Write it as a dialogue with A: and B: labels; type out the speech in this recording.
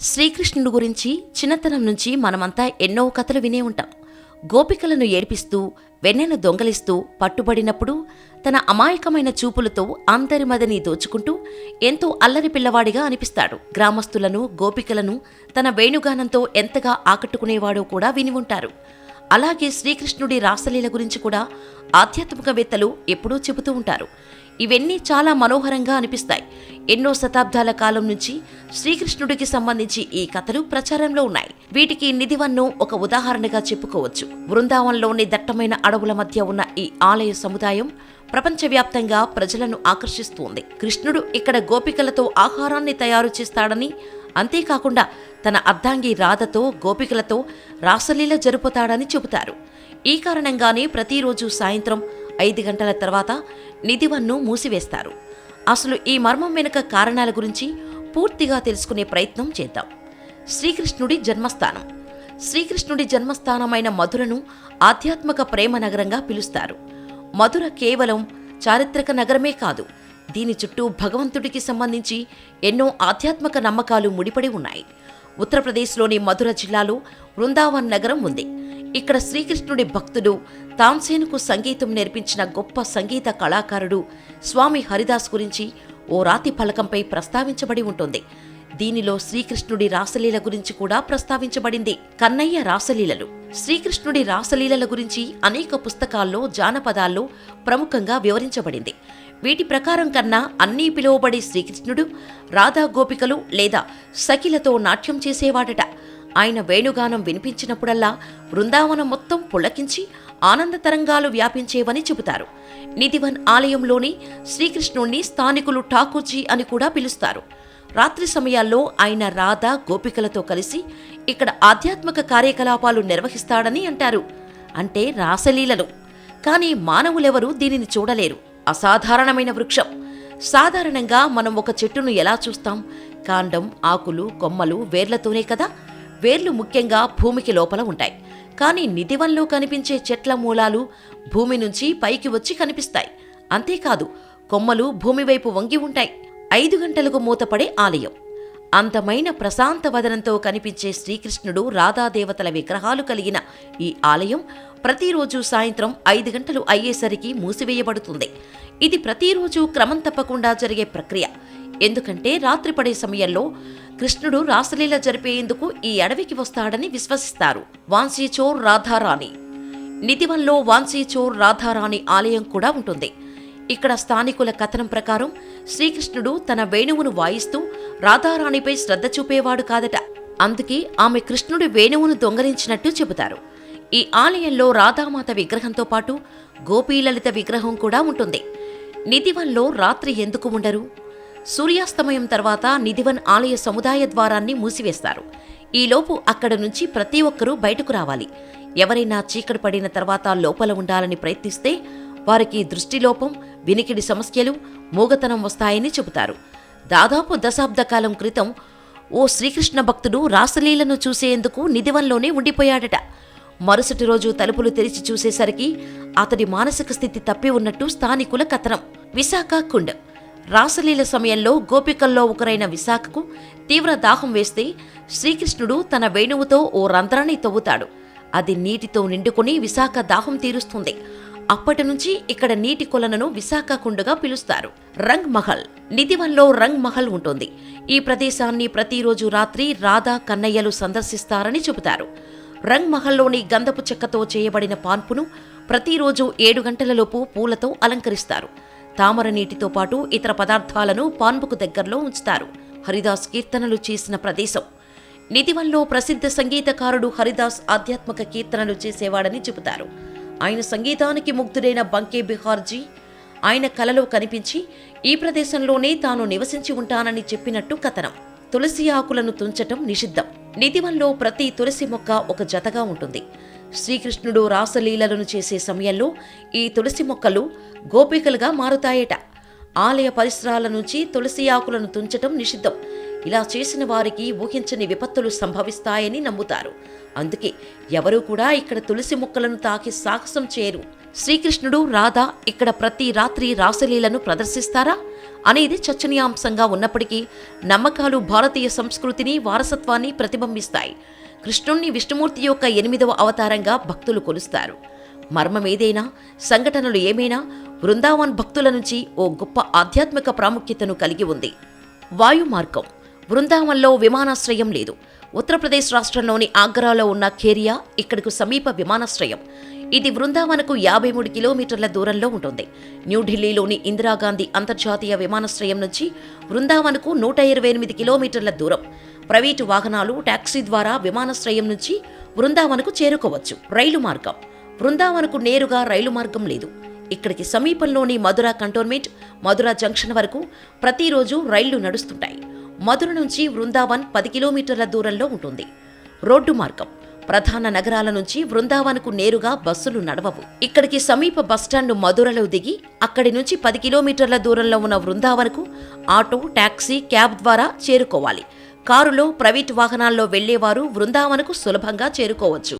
A: శ్రీకృష్ణుడు గురించి చిన్నతనం నుంచి మనమంతా ఎన్నో కథలు వినే ఉంటాం. గోపికలను ఏడిపిస్తూ వెన్నెను దొంగలిస్తూ పట్టుబడినప్పుడు తన అమాయకమైన చూపులతో అందరి మదని దోచుకుంటూ ఎంతో అల్లరి పిల్లవాడిగా అనిపిస్తాడు. గ్రామస్తులను గోపికలను తన వేణుగానంతో ఎంతగా ఆకట్టుకునేవాడో కూడా విని ఉంటారు. అలాగే శ్రీకృష్ణుడి రాసలీల గురించి కూడా ఆధ్యాత్మికవేత్తలు ఎప్పుడూ చెబుతూ ఉంటారు. ఇవన్నీ చాలా మనోహరంగా అనిపిస్తాయి. ఎన్నో శతాబ్దాల కాలం నుంచి శ్రీకృష్ణుడికి సంబంధించి ఈ కథలు ప్రచారంలో ఉన్నాయి. వీటికి నిధివన్ను ఒక ఉదాహరణగా చెప్పుకోవచ్చు. బృందావనంలోని దట్టమైన అడవుల మధ్య ఉన్న ఈ ఆలయ సముదాయం ప్రపంచవ్యాప్తంగా ప్రజలను ఆకర్షిస్తోంది. కృష్ణుడు ఇక్కడ గోపికలతో ఆహారాన్ని తయారు చేస్తాడని అంతేకాకుండా తన అర్ధాంగి రాధతో గోపికలతో రాసలీల జరుపుతాడని చెబుతారు. ఈ కారణంగానే ప్రతిరోజు సాయంత్రం ఐదు గంటల తర్వాత నిధివన్ను మూసివేస్తారు. అసలు ఈ మర్మం వెనుక కారణాల గురించి పూర్తిగా తెలుసుకునే ప్రయత్నం చేద్దాం. శ్రీకృష్ణుడి జన్మస్థానం. శ్రీకృష్ణుడి జన్మస్థానమైన మధురను ఆధ్యాత్మిక ప్రేమ నగరంగా పిలుస్తారు. మధుర కేవలం చారిత్రక నగరమే కాదు. దీని చుట్టూ భగవంతుడికి సంబంధించి ఎన్నో ఆధ్యాత్మిక నమ్మకాలు ముడిపడి ఉన్నాయి. ఉత్తరప్రదేశ్లోని మధుర జిల్లాలో బృందావన్ నగరం ఉంది. ఇక్కడ శ్రీకృష్ణుడి భక్తుడు తాన్సేనుకు సంగీతం నేర్పించిన గొప్ప సంగీత కళాకారుడు స్వామి హరిదాస్ గురించి ఓ రాతి ఫలకంపై ప్రస్తావించబడి ఉంటుంది. దీనిలో శ్రీకృష్ణుడి రాసలీల గురించి కూడా ప్రస్తావించబడింది. కన్నయ్య రాసలీలలు. శ్రీకృష్ణుడి రాసలీలల గురించి అనేక పుస్తకాల్లో జానపదాల్లో ప్రముఖంగా వివరించబడింది. వీటి ప్రకారం కన్నా అన్నీ పిలువబడే శ్రీకృష్ణుడు రాధా గోపికలు లేదా సఖిలతో నాట్యం చేసేవాడట. ఆయన వేణుగానం వినిపించినప్పుడల్లా బృందావనం మొత్తం పులకించి ఆనంద తరంగాలు వ్యాపించేవని చెబుతారు. నిధివన్ ఆలయంలోని శ్రీకృష్ణుణ్ణి స్థానికులు ఠాకూర్జీ అని కూడా పిలుస్తారు. రాత్రి సమయాల్లో ఆయన రాధ గోపికలతో కలిసి ఇక్కడ ఆధ్యాత్మిక కార్యకలాపాలు నిర్వహిస్తాడని అంటారు. అంటే రాసలీలలు. కానీ మానవులెవరూ దీనిని చూడలేరు. అసాధారణమైన వృక్షం. సాధారణంగా మనం ఒక చెట్టును ఎలా చూస్తాం? కాండం ఆకులు కొమ్మలు వేర్లతోనే కదా? వేర్లు ముఖ్యంగా భూమికి లోపల ఉంటాయి. కానీ నిధివంలో కనిపించే చెట్ల మూలాలు భూమి నుంచి పైకి వచ్చి కనిపిస్తాయి. అంతేకాదు కొమ్మలు భూమివైపు వంగి ఉంటాయి. ఐదు గంటలకు మూతపడే ఆలయం. అందమైన ప్రశాంత వదనంతో కనిపించే శ్రీకృష్ణుడు రాధాదేవతల విగ్రహాలు కలిగిన ఈ ఆలయం ప్రతిరోజు సాయంత్రం ఐదు గంటలు అయ్యేసరికి మూసివేయబడుతుంది. ఇది ప్రతిరోజు క్రమం తప్పకుండా జరిగే ప్రక్రియ. ఎందుకంటే రాత్రి పడే సమయంలో కృష్ణుడు రాసలీల జరిపేందుకు ఈ అడవికి వస్తాడని విశ్వసిస్తారు. వాన్సీచోర్ రాధారాణి. నిధివన్లో వాన్సీచోర్ రాధారాణి ఆలయం కూడా ఉంటుంది. ఇక్కడ స్థానికుల కథనం ప్రకారం శ్రీకృష్ణుడు తన వేణువును వాయిస్తూ రాధారాణిపై శ్రద్ధ చూపేవాడు కాదట. అందుకే ఆమె కృష్ణుడి వేణువును దొంగలించినట్టు చెబుతారు. ఈ ఆలయంలో రాధామాత విగ్రహంతో పాటు గోపీలలిత విగ్రహం కూడా ఉంటుంది. నిధివన్లో రాత్రి ఎందుకు ఉండరు? సూర్యాస్తమయం తర్వాత నిధివన్ ఆలయ సముదాయ ద్వారాన్ని మూసివేస్తారు. ఈలోపు అక్కడ నుంచి ప్రతి ఒక్కరూ బయటకు రావాలి. ఎవరైనా చీకటి పడిన తర్వాత లోపల ఉండాలని ప్రయత్నిస్తే వారికి దృష్టిలోపం వినికిడి సమస్యలు మూగతనం వస్తాయని చెబుతారు. దాదాపు దశాబ్ద కాలం క్రితం ఓ శ్రీకృష్ణ భక్తుడు రాసలీలను చూసేందుకు నిధివంలోనే ఉండిపోయాడట. మరుసటి రోజు తలుపులు తెరిచి చూసేసరికి అతడి మానసిక స్థితి తప్పి ఉన్నట్టు స్థానికుల కథనం. విశాఖ కుండ్. రాసలీల సమయంలో గోపికల్లో ఒకరైన విశాఖకు తీవ్ర దాహం వేస్తే శ్రీకృష్ణుడు తన వేణువుతో ఓ రంధ్రాన్ని తవ్వుతాడు. అది నీటితో నిండుకుని విశాఖ దాహం తీరుస్తుంది. అప్పటి నుంచి ఇక్కడ నీటి కొలనను విశాఖ కుండగా పిలుస్తారు. రంగ్ మహల్ నిధివన్లో రంగ్ మహల్ ఉంటుంది. ఈ ప్రదేశాన్ని ప్రతిరోజు రాత్రి రాధా కన్నయ్యలు సందర్శిస్తారని చెబుతారు. రంగ్ మహల్లోని గంధపు చెక్కతో చేయబడిన పాన్పును ప్రతిరోజు ఏడు గంటలలోపు పూలతో అలంకరిస్తారు. తామర నీటితో పాటు ఇతర పదార్థాలను పాన్పుకు దగ్గరలో ఉంచుతారు. హరిదాస్ కీర్తనలు చేసిన ప్రదేశం. నిధివన్లో ప్రసిద్ధ సంగీతకారుడు హరిదాస్ ఆధ్యాత్మిక కీర్తనలు చేసేవాడని చెబుతారు. ఆయన సంగీతానికి ముగ్ధుడైన బంకే బిహార్జీ ఆయన కలలో కనిపించి ఈ ప్రదేశంలోనే తాను నివసించి ఉంటానని చెప్పినట్టు కథనం. తులసి ఆకులను తుంచటం నిషిద్ధం. నిధివన్లో ప్రతి తులసి మొక్క ఒక జతగా ఉంటుంది. శ్రీకృష్ణుడు రాసలీలలను చేసే సమయంలో ఈ తులసి మొక్కలు గోపికలుగా మారుతాయట. ఆలయ పరిసరాల నుంచి తులసి ఆకులను తుంచటం నిషిద్ధం. ఇలా చేసిన వారికి ఊహించని విపత్తులు సంభవిస్తాయని నమ్ముతారు. అందుకే ఎవరూ కూడా ఇక్కడ తులసి ముక్కలను తాకి సాహసం చేయరు. శ్రీకృష్ణుడు రాధ ఇక్కడ ప్రతి రాత్రి రాసలీలను ప్రదర్శిస్తారా? అనేది చర్చనీయాంశంగా ఉన్నప్పటికీ నమ్మకాలు భారతీయ సంస్కృతిని వారసత్వాన్ని ప్రతిబింబిస్తాయి. కృష్ణుణ్ణి విష్ణుమూర్తి యొక్క ఎనిమిదవ అవతారంగా భక్తులు కొలుస్తారు. మర్మమేదైనా సంఘటనలు ఏమైనా బృందావన్ భక్తుల నుంచి ఓ గొప్ప ఆధ్యాత్మిక ప్రాముఖ్యతను కలిగి ఉంది. వాయు మార్గం బృందావన్లో విమానాశ్రయం లేదు. ఉత్తరప్రదేశ్ రాష్ట్రంలోని ఆగ్రాలో ఉన్న ఖేరియా ఇక్కడకు సమీప విమానాశ్రయం. ఇది బృందావనకు యాభై మూడు కిలోమీటర్ల దూరంలో ఉంటుంది. న్యూఢిల్లీలోని ఇందిరాగాంధీ అంతర్జాతీయ విమానాశ్రయం నుంచి బృందావనకు నూట ఇరవై ఎనిమిది కిలోమీటర్ల దూరం. ప్రైవేటు వాహనాలు టాక్సీ ద్వారా విమానాశ్రయం నుంచి బృందావనకు చేరుకోవచ్చు. రైలు మార్గం. బృందావనకు నేరుగా రైలు మార్గం లేదు. ఇక్కడికి సమీపంలోని మధుర కంటోన్మెంట్ మధుర జంక్షన్ వరకు ప్రతిరోజు రైళ్ళు నడుస్తుంటాయి. మధుర నుంచి వృందావన్ పది కిలోమీటర్ల దూరంలో ఉంటుంది. రోడ్డు మార్గం. ప్రధాన నగరాల నుంచి వృందావన్కు నేరుగా బస్సులు నడవవు. ఇక్కడికి సమీప బస్టాండ్ మధురలో దిగి అక్కడి నుంచి పది కిలోమీటర్ల దూరంలో ఉన్న వృందావనకు ఆటో ట్యాక్సీ క్యాబ్ ద్వారా చేరుకోవాలి. కారులో ప్రైవేటు వాహనాల్లో వెళ్ళేవారు వృందావనకు సులభంగా చేరుకోవచ్చు.